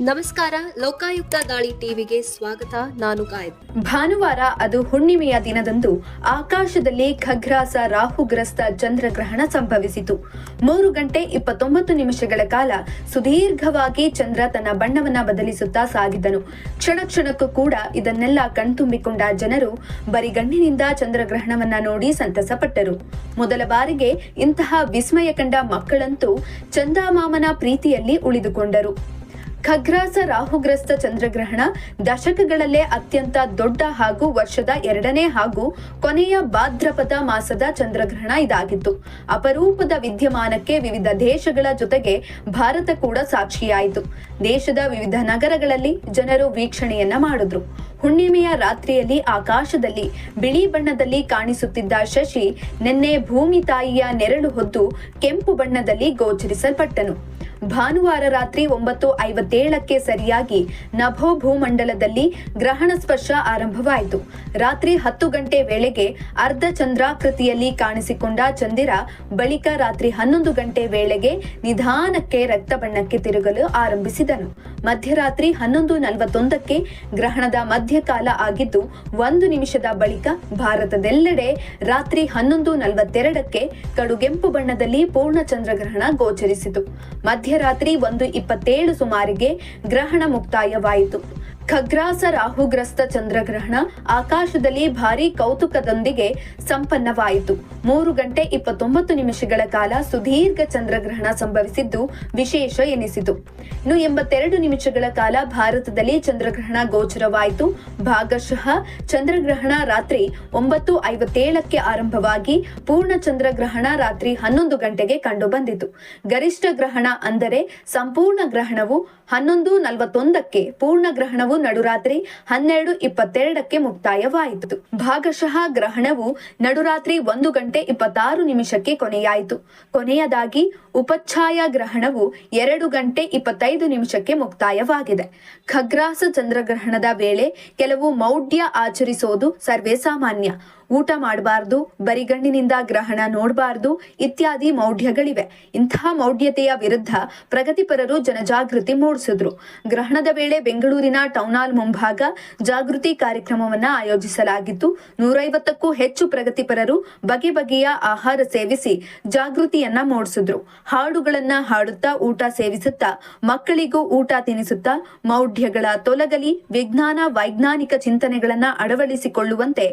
ನಮಸ್ಕಾರ, ಲೋಕಾಯುಕ್ತ ದಾಳಿ ಟಿವಿಗೆ ಸ್ವಾಗತ. ನಾನು ಗಾಯತ್ ಭಾನುವಾರ ಅದು ಹುಣ್ಣಿಮೆಯ ದಿನದಂದು ಆಕಾಶದಲ್ಲಿ ಖಗ್ರಾಸ ರಾಹುಗ್ರಸ್ತ ಚಂದ್ರಗ್ರಹಣ ಸಂಭವಿಸಿತು. ಮೂರು ಗಂಟೆ ಇಪ್ಪತ್ತೊಂಬತ್ತು ನಿಮಿಷಗಳ ಕಾಲ ಸುದೀರ್ಘವಾಗಿ ಚಂದ್ರ ತನ್ನ ಬಣ್ಣವನ್ನ ಬದಲಿಸುತ್ತಾ ಸಾಗಿದನು. ಕ್ಷಣ ಕ್ಷಣಕ್ಕೂ ಕೂಡ ಇದನ್ನೆಲ್ಲ ಕಣ್ತುಂಬಿಕೊಂಡ ಜನರು ಬರಿಗಣ್ಣಿನಿಂದ ಚಂದ್ರಗ್ರಹಣವನ್ನ ನೋಡಿ ಸಂತಸಪಟ್ಟರು. ಮೊದಲ ಬಾರಿಗೆ ಇಂತಹ ವಿಸ್ಮಯ ಕಂಡ ಮಕ್ಕಳಂತೂ ಚಂದಾಮಾಮನ ಪ್ರೀತಿಯಲ್ಲಿ ಉಳಿದುಕೊಂಡರು. ಖಗ್ರಾಸ ರಾಹುಗ್ರಸ್ತ ಚಂದ್ರಗ್ರಹಣ ದಶಕಗಳಲ್ಲೇ ಅತ್ಯಂತ ದೊಡ್ಡ ಹಾಗೂ ವರ್ಷದ ಎರಡನೇ ಹಾಗೂ ಕೊನೆಯ ಭಾದ್ರಪದ ಮಾಸದ ಚಂದ್ರಗ್ರಹಣ ಇದಾಗಿತ್ತು. ಅಪರೂಪದ ವಿದ್ಯಮಾನಕ್ಕೆ ವಿವಿಧ ದೇಶಗಳ ಜೊತೆಗೆ ಭಾರತ ಕೂಡ ಸಾಕ್ಷಿಯಾಯಿತು. ದೇಶದ ವಿವಿಧ ನಗರಗಳಲ್ಲಿ ಜನರು ವೀಕ್ಷಣೆಯನ್ನ ಮಾಡಿದ್ರು. ಹುಣ್ಣಿಮೆಯ ರಾತ್ರಿಯಲ್ಲಿ ಆಕಾಶದಲ್ಲಿ ಬಿಳಿ ಬಣ್ಣದಲ್ಲಿ ಕಾಣಿಸುತ್ತಿದ್ದ ಶಶಿ ನಿನ್ನೆ ಭೂಮಿ ತಾಯಿಯ ನೆರಳು ಹೊದ್ದು ಕೆಂಪು ಬಣ್ಣದಲ್ಲಿ ಗೋಚರಿಸಲ್ಪಟ್ಟನು. ಭಾನುವಾರ ರಾತ್ರಿ ಒಂಬತ್ತು ಐವತ್ತೇಳಕ್ಕೆ ಸರಿಯಾಗಿ ನಭೋ ಭೂಮಂಡಲದಲ್ಲಿ ಗ್ರಹಣ ಸ್ಪರ್ಶ ಆರಂಭವಾಯಿತು. ರಾತ್ರಿ ಹತ್ತು ಗಂಟೆ ವೇಳೆಗೆ ಅರ್ಧ ಚಂದ್ರಾಕೃತಿಯಲ್ಲಿ ಕಾಣಿಸಿಕೊಂಡ ಚಂದಿರ ಬಳಿಕ ರಾತ್ರಿ ಹನ್ನೊಂದು ಗಂಟೆ ವೇಳೆಗೆ ನಿಧಾನಕ್ಕೆ ರಕ್ತ ಬಣ್ಣಕ್ಕೆ ತಿರುಗಲು ಆರಂಭಿಸಿದನು. ಮಧ್ಯರಾತ್ರಿ ಹನ್ನೊಂದು ನಲವತ್ತೊಂದಕ್ಕೆ ಗ್ರಹಣದ ಮಧ್ಯಕಾಲ ಆಗಿದ್ದು, ಒಂದು ನಿಮಿಷದ ಬಳಿಕ ಭಾರತದೆಲ್ಲೆಡೆ ರಾತ್ರಿ ಹನ್ನೊಂದು ನಲವತ್ತೆರಡಕ್ಕೆ ಕಡುಗೆಂಪು ಬಣ್ಣದಲ್ಲಿ ಪೂರ್ಣ ಚಂದ್ರಗ್ರಹಣ ಗೋಚರಿಸಿತು. ಮಧ್ಯರಾತ್ರಿ ಒಂದು ಇಪ್ಪತ್ತೇಳು ಸುಮಾರಿಗೆ ಗ್ರಹಣ ಮುಕ್ತಾಯವಾಯಿತು. ಖಗ್ರಾಸ ರಾಹುಗ್ರಸ್ತ ಚಂದ್ರಗ್ರಹಣ ಆಕಾಶದಲ್ಲಿ ಭಾರಿ ಕೌತುಕದೊಂದಿಗೆ ಸಂಪನ್ನವಾಯಿತು. ಮೂರು ಗಂಟೆ ಇಪ್ಪತ್ತೊಂಬತ್ತು ನಿಮಿಷಗಳ ಕಾಲ ಸುದೀರ್ಘ ಚಂದ್ರಗ್ರಹಣ ಸಂಭವಿಸಿದ್ದು ವಿಶೇಷ ಎನಿಸಿತು. ಇನ್ನು ಎಂಬತ್ತೆರಡು ನಿಮಿಷಗಳ ಕಾಲ ಭಾರತದಲ್ಲಿ ಚಂದ್ರಗ್ರಹಣ ಗೋಚರವಾಯಿತು. ಭಾಗಶಃ ಚಂದ್ರಗ್ರಹಣ ರಾತ್ರಿ ಒಂಬತ್ತು ಐವತ್ತೇಳಕ್ಕೆ ಆರಂಭವಾಗಿ ಪೂರ್ಣ ಚಂದ್ರಗ್ರಹಣ ರಾತ್ರಿ ಹನ್ನೊಂದು ಗಂಟೆಗೆ ಕಂಡುಬಂದಿತು. ಗರಿಷ್ಠ ಗ್ರಹಣ ಅಂದರೆ ಸಂಪೂರ್ಣ ಗ್ರಹಣವು ಹನ್ನೊಂದು ನಲವತ್ತೊಂದಕ್ಕೆ ಪೂರ್ಣ ಗ್ರಹಣವು ನಡುರಾತ್ರಿ ಹನ್ನೆರಡು ಇಪ್ಪತ್ತೆರಡಕ್ಕೆ ಮುಕ್ತಾಯವಾಯಿತು. ಭಾಗಶಃ ಗ್ರಹಣವು ನಡುರಾತ್ರಿ ಒಂದು ಗಂಟೆ ಇಪ್ಪತ್ತಾರು ನಿಮಿಷಕ್ಕೆ ಕೊನೆಯಾಯಿತು. ಕೊನೆಯದಾಗಿ ಉಪಚ್ಛಾಯ ಗ್ರಹಣವು ಎರಡು ಗಂಟೆ ಇಪ್ಪತ್ತೈದು ನಿಮಿಷಕ್ಕೆ ಮುಕ್ತಾಯವಾಗಿದೆ. ಖಗ್ರಾಸ ಚಂದ್ರಗ್ರಹಣದ ವೇಳೆ ಕೆಲವು ಮೌಢ್ಯ ಆಚರಿಸೋದು ಸರ್ವೇ ಸಾಮಾನ್ಯ ಊಟ ಮಾಡಬಾರ್ದು ಬರಿಗಣ್ಣಿನಿಂದ ಗ್ರಹಣ ನೋಡಬಾರ್ದು ಇತ್ಯಾದಿ ಮೌಢ್ಯಗಳಿವೆ. ಇಂತಹ ಮೌಢ್ಯತೆಯ ವಿರುದ್ಧ ಪ್ರಗತಿಪರರು ಜನಜಾಗೃತಿ ಮೂಡಿಸಿದ್ರು. ಗ್ರಹಣದ ವೇಳೆ ಬೆಂಗಳೂರಿನ ಟೌನಾಲ್ ಮುಂಭಾಗ ಜಾಗೃತಿ ಕಾರ್ಯಕ್ರಮವನ್ನ ಆಯೋಜಿಸಲಾಗಿದ್ದು ನೂರೈವತ್ತಕ್ಕೂ ಹೆಚ್ಚು ಪ್ರಗತಿಪರರು ಬಗೆ ಬಗೆಯ ಆಹಾರ ಸೇವಿಸಿ ಜಾಗೃತಿಯನ್ನ ಮೂಡಿಸಿದ್ರು. ಹಾಡುಗಳನ್ನ ಹಾಡುತ್ತಾ ಊಟ ಸೇವಿಸುತ್ತಾ, ಮಕ್ಕಳಿಗೂ ಊಟ ತಿನಿಸುತ್ತಾ ಮೌಢ್ಯಗಳ ತೊಲಗಲಿ ವಿಜ್ಞಾನ ವೈಜ್ಞಾನಿಕ ಚಿಂತನೆಗಳನ್ನ ಅಳವಡಿಸಿಕೊಳ್ಳುವಂತೆ